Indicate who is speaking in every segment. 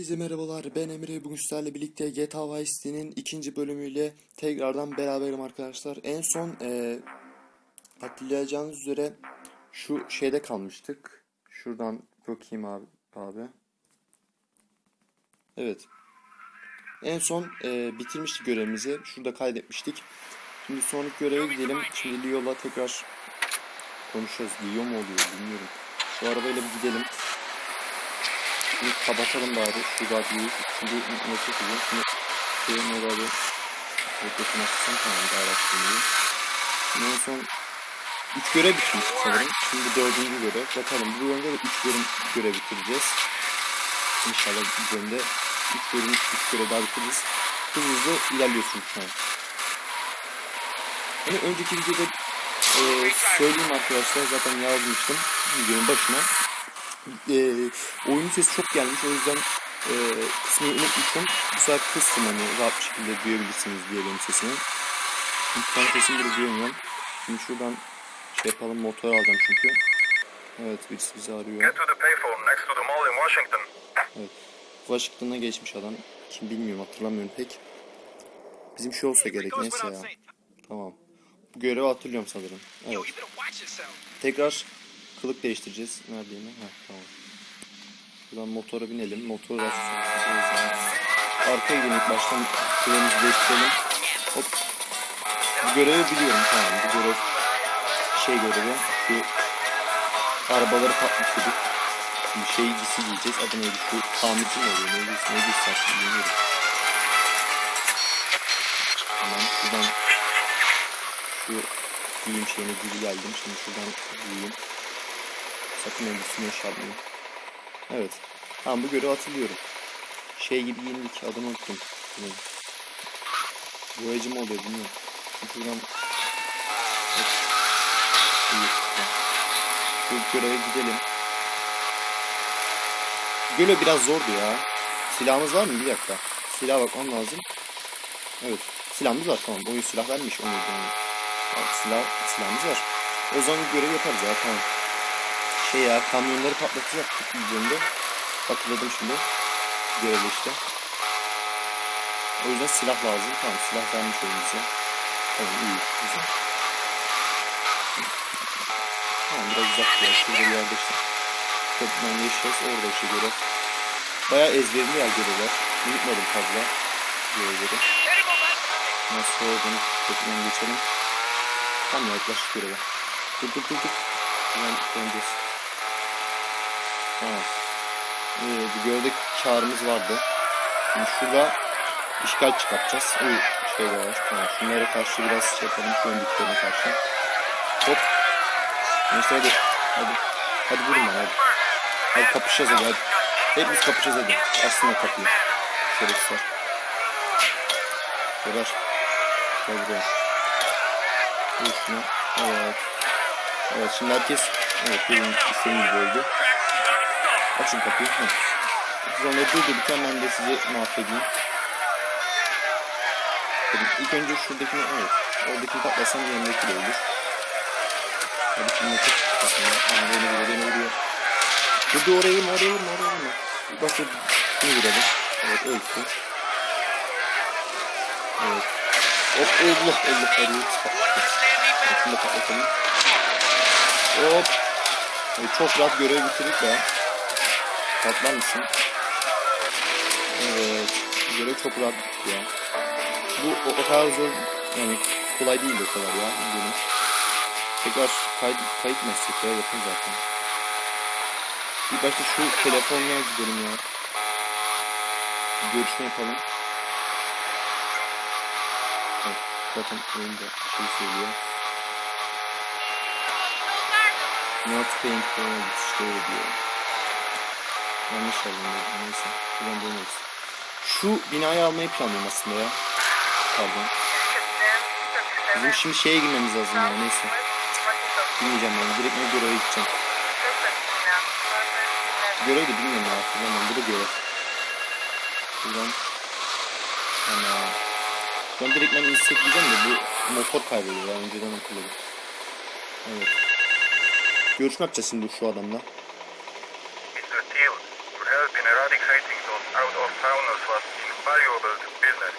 Speaker 1: Herkese merhabalar ben Emre bugün sizlerle birlikte GTA Vice City'nin ikinci bölümüyle tekrardan beraberim arkadaşlar. En son e, hatırlayacağınız üzere şu şeyde kalmıştık. Şuradan bakayım abi. abi. Evet. En son e, bitirmiştik görevimizi. Şurada kaydetmiştik. Şimdi sonraki göreve gidelim. Şimdi Leo'la tekrar konuşacağız. Leo mu oluyor bilmiyorum. Şu arabayla bir gidelim. Şimdi kapatalım bari şu radyoyu. Şimdi nasıl yapacağım? Şimdi şey ne radyo? Mikrofonu açsam tamam daha rahat. Şimdi en son 3 görev bitirmiştik sanırım. Şimdi dördüncü görev. Bakalım bu bölümde de 3 bölüm görev bitireceğiz. İnşallah bu bölümde 3 bölüm 3 görev daha bitiririz. Hızlı hızlı ilerliyorsunuz şu an. Yani önceki videoda e, söyleyeyim arkadaşlar zaten yazmıştım videonun başına e, oyunun sesi çok gelmiş o yüzden e, kısmını unutmuşum. Bu sefer kıstım hani rahat bir şekilde duyabilirsiniz diye benim sesimi. Lütfen sesimi bile duyamıyorum. Şimdi şuradan şey yapalım motor alacağım çünkü. Evet birisi bizi arıyor.
Speaker 2: Get to the payphone next to the mall in Washington.
Speaker 1: Evet. Washington'a geçmiş adam. Kim bilmiyorum hatırlamıyorum pek. Bizim şey olsa gerek neyse ya. Tamam. Bu görevi hatırlıyorum sanırım. Evet. Tekrar kılık değiştireceğiz. Neredeyim ben? Heh, tamam. Buradan motora binelim. Motoru da Arkaya gidelim baştan kılığımızı değiştirelim. Hop. Bu görevi biliyorum tamam. Bu görev şey görevi. Şu arabaları patlatıyorduk. Bir şey giysi giyeceğiz. Adı neydi? Şu tamirci mi oluyor? Ne giysi? Ne giysi artık bilmiyorum. Tamam. Şuradan şu giyim şeyine gibi geldim. Şimdi şuradan giyeyim. Sakın elbisini yaşarmayayım. Evet. Tamam bu görevi hatırlıyorum. Şey gibi giyindik. Adını unuttum. Bunun. Boyacı mı oluyor bilmiyorum. Evet. İyi. Şu göreve gidelim. Göle biraz zordu ya. Silahımız var mı? Bir dakika. Silah bakmam lazım. Evet. Silahımız var tamam. Oyun silah vermiş. Onu Bak, silah, silahımız var. O zaman bir görev yaparız ya tamam. Şey ya kamyonları patlatacaktık videomda. Hatırladım şimdi. Görevde işte. O yüzden silah lazım. Tamam silah vermiş bize. Tamam iyi. Güzel. Tamam biraz uzak ya. Şurada bir yerde işte. Köprüden geçeceğiz. Orada işte görev. Bayağı ezberli ya görevler. Unutmadım fazla. Görevleri. Nasıl oradan köprüden geçelim. Tam yaklaşık göreve. Dur dur dur dur. Hemen döneceğiz. Ee, bir görevde karımız vardı. Şimdi şurada işgal çıkartacağız. Uy, şey var. Tamam. Şunlara karşı biraz şey yapalım. Şu öndüklerine karşı. Hop. Neyse hadi. Hadi. Hadi vurun bana hadi. Hadi kapışacağız hadi hadi. Hepimiz kapışacağız hadi. Aslında kapıyı. Şerefsizler. Geber. Gel buraya. Vur şuna. Evet. Evet şimdi herkes evet benim istediğim gibi oldu. Açın kapıyı. Hı. Siz onları durdururken ben de sizi mahvedeyim. Hadi ilk önce şuradakini evet. Oradakini patlasam yanındaki de olur. Hadi şimdi çok. Ama beni vuruyor beni vuruyor. Dur oraya vurma oraya vurma oraya vurma. Bak. Şunu vuralım. Evet ölsün. Evet. Hop Allah Allah hadi. Şunu da patlatalım. Hop. Ee, çok rahat görev bitirdik ya. Patlar mısın? Evet. Görev çok rahat ya. Bu o, o kadar zor yani kolay değil o kadar ya. Benim. Tekrar kayıt, kayıt meslek ya yapın zaten. Bir başta şu telefonla gidelim ya. Bir görüşme yapalım. Evet, zaten oyunda şey söylüyor. Not paying for it işte diyor. Yanlış alındı neyse. Buradan döneriz. Şu binayı almayı planlıyorum aslında ya. Pardon. Bizim şimdi şeye girmemiz lazım ya neyse. Bilmeyeceğim ben. Direkt ne göreve gideceğim. Görev de bilmiyorum ya. Hatırlamıyorum. Bu da görev. Şuradan. Ana. An direkt ben insek diyeceğim de bu motor kayboluyor ya. Önceden hatırladım. Evet. Görüşme yapacağız şimdi şu adamla.
Speaker 2: Mr. Teal, for help in eradicating those out-of-towners was invaluable to business.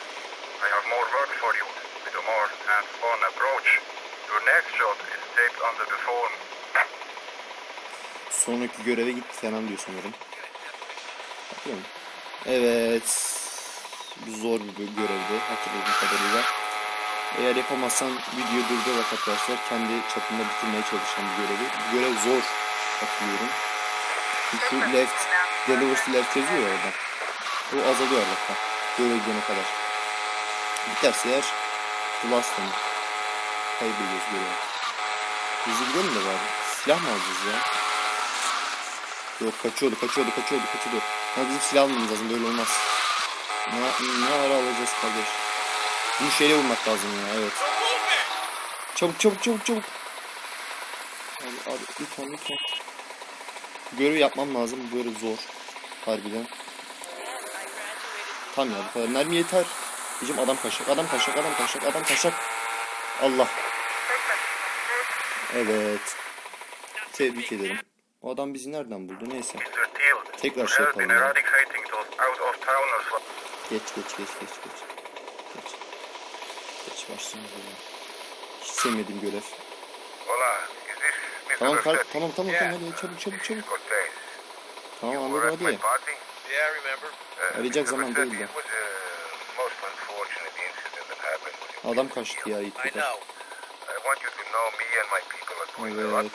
Speaker 2: I have more work for you with a more hands-on approach. Your next job is taped under the phone.
Speaker 1: Sonraki göreve git falan diyor sanırım. Musun? Evet. Zor bir görevdi hatırladığım kadarıyla. Eğer yapamazsan video durdurarak arkadaşlar kendi çapında bitirmeye çalışan bir görevi. Bu görev zor hatırlıyorum. Şu left, deliver to left yazıyor ya orada. O azalıyor Allah'tan. Görev gidene kadar. Biterse eğer the last one. Kaybediyoruz görevi. Hızlı gidelim de bari. Silah mı alacağız ya? Yok kaçıyordu, kaçıyordu, kaçıyordu, kaçıyordu. Ama bizim silah almamız lazım, böyle olmaz. Ne, ne ara alacağız kardeş? Bunu şeyle vurmak lazım ya, evet. Çabuk, çabuk, çabuk, çabuk. Abi, abi lütfen, lütfen. Bu görevi yapmam lazım, bu görev zor. Harbiden. Tam ya, bu kadar. Mermi yeter. Diyeceğim adam kaçacak, adam kaçacak, adam kaçacak, adam kaçacak. Allah. Evet. Tebrik ederim. O adam bizi nereden buldu? Neyse. Tekrar şey yapalım ya. Geç geç geç geç geç. Geç. Geç başlayalım. Hiç sevmediğim görev.
Speaker 2: Hola, is this Mr.
Speaker 1: Tamam
Speaker 2: Verstetti?
Speaker 1: tamam tamam tamam hadi çabuk çabuk çabuk. Tamam anladım hadi.
Speaker 2: party?
Speaker 3: Yeah, I remember.
Speaker 2: Uh,
Speaker 1: Arayacak zaman değil de. Adam kaçtı ya
Speaker 3: I
Speaker 1: İTÜ'de.
Speaker 3: know.
Speaker 2: I want you to know me and my people are doing their
Speaker 1: Evet.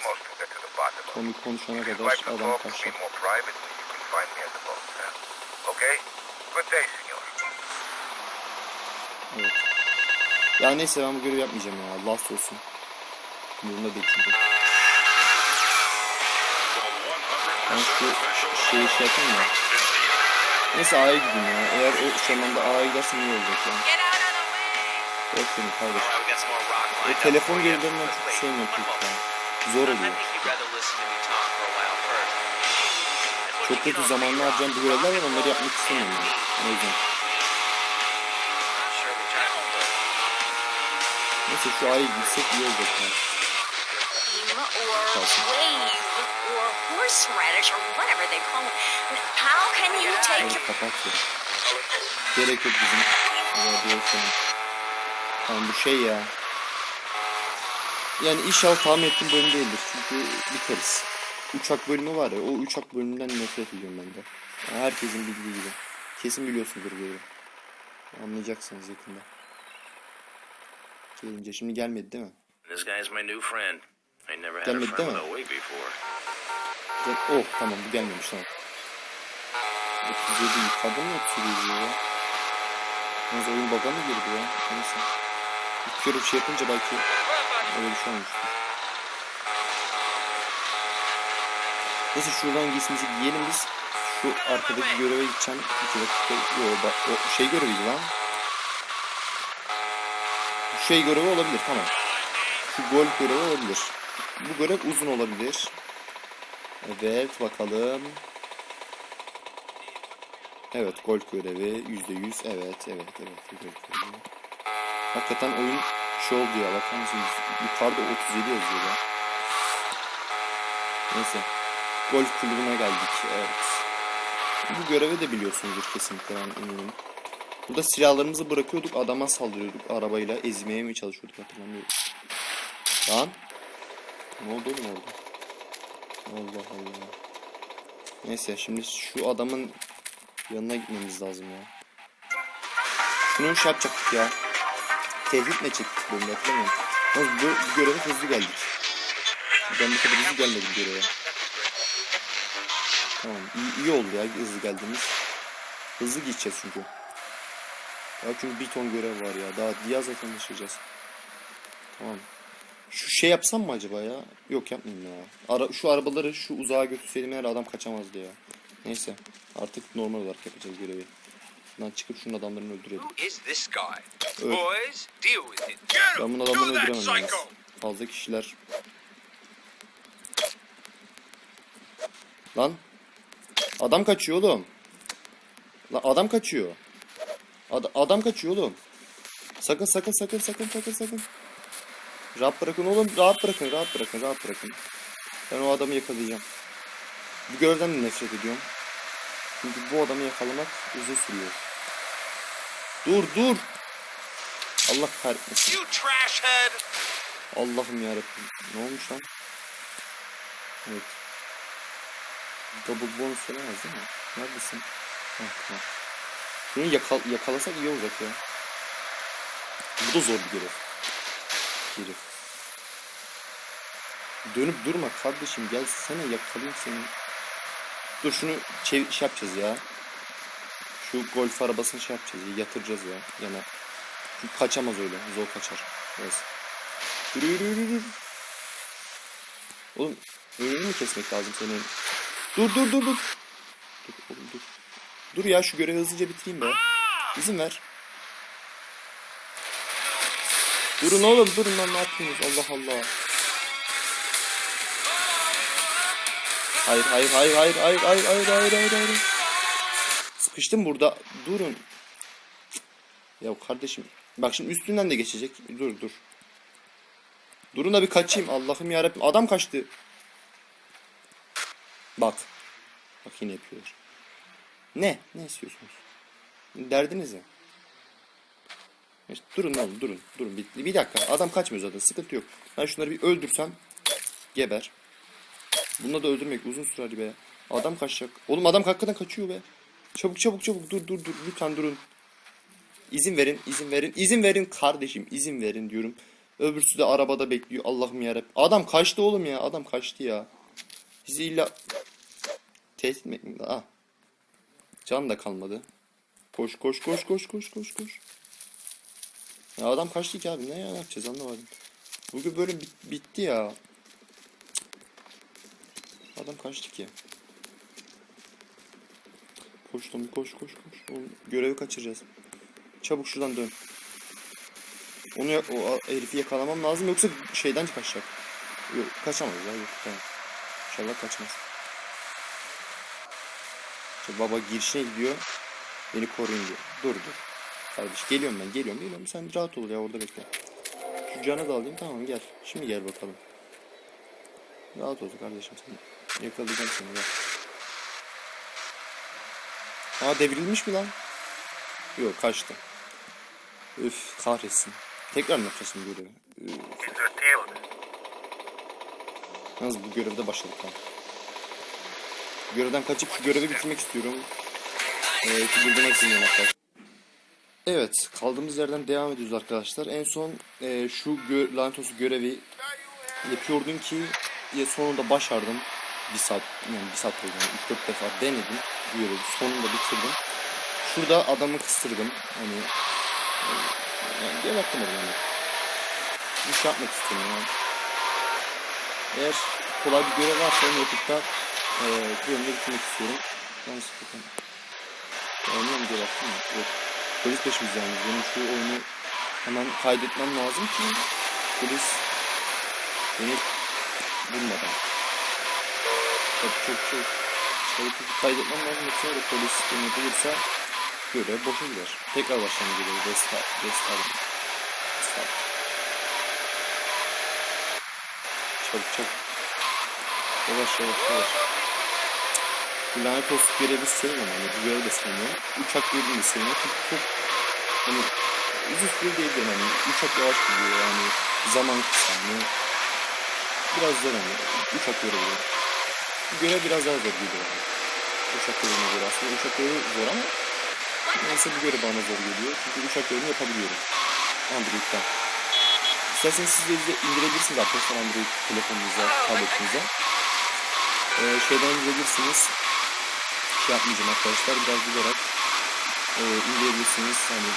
Speaker 1: Komik konuşana kadar adam kaçtı.
Speaker 2: me more privately, you can find me at the boat. huh? Okay? Good day, senor.
Speaker 1: Evet. Ya neyse ben bu görevi yapmayacağım ya. Last olsun. Umurumda değil çünkü. Ben şu şeyi şey yapayım ya. Neyse A'ya gideyim ya. Eğer o zamanda A'ya gidersem iyi olacak ya.
Speaker 4: Get out of the way!
Speaker 1: Bırak beni kardeş.
Speaker 3: All right, we got some more rock
Speaker 1: O
Speaker 3: lined up
Speaker 1: telefon
Speaker 3: you.
Speaker 1: gerilerinden çok sevmiyorum ya. Zor oluyor. Çok kötü
Speaker 3: the
Speaker 1: harcayan bu görevler var onları yapmak istemiyorum. O yüzden. Neyse şu A'ya gitsek iyi olacak ya.
Speaker 4: Or horseradish, or whatever they call it. How can you take
Speaker 1: kapat. Gerek yok bizim radyasyonun. Tamam bu şey ya. Yani inşallah tahmin ettiğim bölüm değildir. Çünkü biteriz. Uçak bölümü var ya o uçak bölümünden nefret ediyorum ben de. Yani herkesin bildiği gibi. Kesin biliyorsundur böyle. Anlayacaksınız yakında. Gelince şimdi gelmedi değil mi?
Speaker 3: This guy's my new friend. I never had a
Speaker 1: Gelmedi
Speaker 3: friend wig before.
Speaker 1: Gel oh tamam bu gelmemiş tamam. 37 yukarıda mı 37 ya? Neyse oyun baga mı girdi ya? Neyse. Bir kere bir şey yapınca belki öyle bir şey olmuştur. Neyse şuradan giysimizi giyelim biz. Şu arkadaki göreve gideceğim. İki dakika. Yo, bak, o şey göreviydi lan. Şey görevi olabilir tamam. Şu gol görevi olabilir. Bu görev uzun olabilir. Evet bakalım. Evet gol görevi yüzde yüz. Evet evet evet. Gol görevi. Hakikaten oyun şey oldu ya bakar mısınız? Yukarıda 37 yazıyor ya. Neyse. Golf kulübüne geldik. Evet. Bu görevi de biliyorsunuzdur kesinlikle ben eminim. Burada silahlarımızı bırakıyorduk adama saldırıyorduk arabayla ezmeye mi çalışıyorduk hatırlamıyorum. Lan. Ne oldu oğlum orada? Allah Allah. Neyse şimdi şu adamın yanına gitmemiz lazım ya. Şunu şey yapacaktık ya. Tehdit mi çektik bölümde hatırlamıyorum. Ama bu, bu göreve hızlı geldik. Ben bu kadar hızlı gelmedim göreve. Tamam iyi, iyi oldu ya hızlı geldiğimiz. Hızlı gideceğiz çünkü. Ya çünkü bir ton görev var ya. Daha Diaz'la tanışacağız. Tamam. Şey yapsam mı acaba ya? Yok yapmayayım ya. Ara, şu arabaları şu uzağa götürseydim eğer adam kaçamazdı ya. Neyse. Artık normal olarak yapacağız görevi. Lan çıkıp şunun adamlarını öldürelim.
Speaker 5: is this guy?
Speaker 1: Öl.
Speaker 5: Boys, deal with it. Get
Speaker 1: Ben bunun adamlarını öldüremem ya. Fazla kişiler. Lan. Adam kaçıyor oğlum. Lan adam kaçıyor. Ad- adam kaçıyor oğlum. Sakın sakın sakın sakın sakın sakın. Rahat bırakın oğlum. Rahat bırakın. Rahat bırakın. Rahat bırakın. Ben o adamı yakalayacağım. Bu görevden de nefret ediyorum. Çünkü bu adamı yakalamak uzun sürüyor. Dur dur. Allah kahretmesin. Allah'ım yarabbim. Ne olmuş lan? Evet. Double bonus veremez değil mi? Neredesin? Heh, tamam. Şunu yakal yakalasak iyi olacak ya. Bu da zor bir görev. Herif. Dönüp durma kardeşim gelsene yakalayayım seni. Dur şunu çev şey yapacağız ya. Şu golf arabasını şey yapacağız ya, yatıracağız ya yana. Kaçamaz öyle. Zor kaçar. Neyse. Oğlum önünü mü kesmek lazım senin? Dur dur dur dur. Dur oğlum dur. Dur ya şu görevi hızlıca bitireyim be. İzin ver. Durun oğlum durun lan ne yapıyorsunuz Allah Allah. Hayır hayır hayır hayır hayır hayır hayır hayır hayır hayır. Sıkıştım burada. Durun. Ya kardeşim. Bak şimdi üstünden de geçecek. Dur dur. Durun da bir kaçayım. Allah'ım yarabbim. Adam kaçtı. Bak. Bak yine yapıyorlar. Ne? Ne istiyorsunuz? Derdiniz ne? İşte durun oğlum durun. Durun bir, bir dakika. Adam kaçmıyor zaten. Sıkıntı yok. Ben şunları bir öldürsem. Geber. Bununla da öldürmek uzun sürer be. Adam kaçacak. Oğlum adam hakikaten kaçıyor be. Çabuk çabuk çabuk dur dur dur. Lütfen durun. İzin verin, izin verin, izin verin kardeşim, izin verin diyorum. Öbürsü de arabada bekliyor. Allah'ım yarabbim. Adam kaçtı oğlum ya. Adam kaçtı ya. Bizi illa tehdit mi? Ah. Can da kalmadı. Koş koş koş koş koş koş koş. Ya adam kaçtı ki abi. Ne ya ne yapacağız anlamadım. Bugün böyle bit- bitti ya. Adam kaçtı ki. Koş Tommy koş koş koş. Oğlum, görevi kaçıracağız. Çabuk şuradan dön. Onu o herifi yakalamam lazım yoksa şeyden kaçacak. Yok kaçamaz ya yok tamam. İnşallah kaçmaz. İşte baba girişine gidiyor. Beni koruyun diyor. Dur dur. Kardeş geliyorum ben geliyorum geliyorum. Sen rahat ol ya orada bekle. Şu canı da alayım tamam gel. Şimdi gel bakalım. Rahat ol kardeşim sen. Yakalayacağım seni gel. Aa devrilmiş mi lan? Yok kaçtı. Üf kahretsin. Tekrar mı yapacağız şimdi görevi? Yalnız bu görevde başladık ha. Görevden kaçıp şu görevi bitirmek istiyorum. Ee, ki bildirmek istemiyorum hatta. Evet, kaldığımız yerden devam ediyoruz arkadaşlar. En son e, şu gö lanet görevi yapıyordum ki sonunda başardım. Bir saat, yani bir saat oldu yani 3-4 defa denedim görevi. Sonunda bitirdim. Şurada adamı kıstırdım. Hani e, yani gebertmedim yani. Bir şey yapmak istiyorum yani. Eğer kolay bir görev varsa onu yapıp da e, yönde bitirmek istiyorum. Yalnız bakın. Oynuyor mu diye baktım mı? Yok. Polis peşimiz yani. Benim şu oyunu hemen kaydetmem lazım ki polis beni bulmadan. Tabii çok çok çabuk kaydetmem lazım. Yoksa polis beni bulursa görev boşa gider. Tekrar başlayalım görevi. Restart. Restart. Restart. Çabuk çabuk. Yavaş yavaş yavaş. Bu lanet olsun görevi sevmiyorum hani bu görevi de sevmiyorum. Uçak görevini de sevmiyorum çünkü çok hani uzun süre diyebilirim hani uçak yavaş gidiyor yani zaman kısa hani biraz zor hani uçak görevi. Bu görev biraz daha zor geliyor. Uçak görevine göre aslında uçak görevi zor ama neyse bu görev bana zor geliyor çünkü uçak görevini yapabiliyorum. Android'den. İsterseniz siz de indirebilirsiniz arkadaşlar Android telefonunuza, tabletinize. Ee, şeyden indirebilirsiniz. Şey yapmayacağım arkadaşlar biraz bularak e, indirebilirsiniz. Hani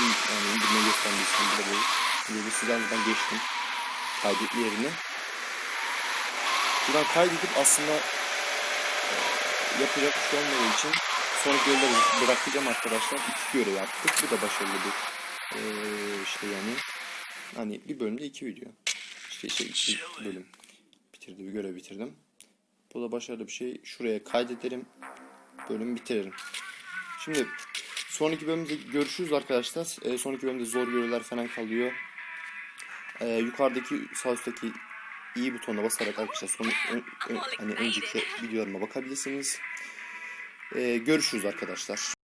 Speaker 1: in, yani indirmeyi göstermiştim burada bu indirebilirsiniz. Ben geçtim kaydetli yerine. Buradan kaydedip aslında e, yapacak bir şey olmadığı için sonraki görevleri bırakacağım arkadaşlar. İki görev yaptık. Bu da başarılı bir e, işte yani Hani bir bölümde iki video. İşte işte iki bölüm bitirdi, bir görev bitirdim. Bu da başarılı bir şey. Şuraya kaydederim. Bölümü bitiririm. Şimdi sonraki bölümde görüşürüz arkadaşlar. Ee, sonraki bölümde zor görevler falan kalıyor. Ee, yukarıdaki sağ üstteki iyi butonuna basarak arkadaşlar son, ön- ön- hani önceki videolarıma bakabilirsiniz. Ee, görüşürüz arkadaşlar.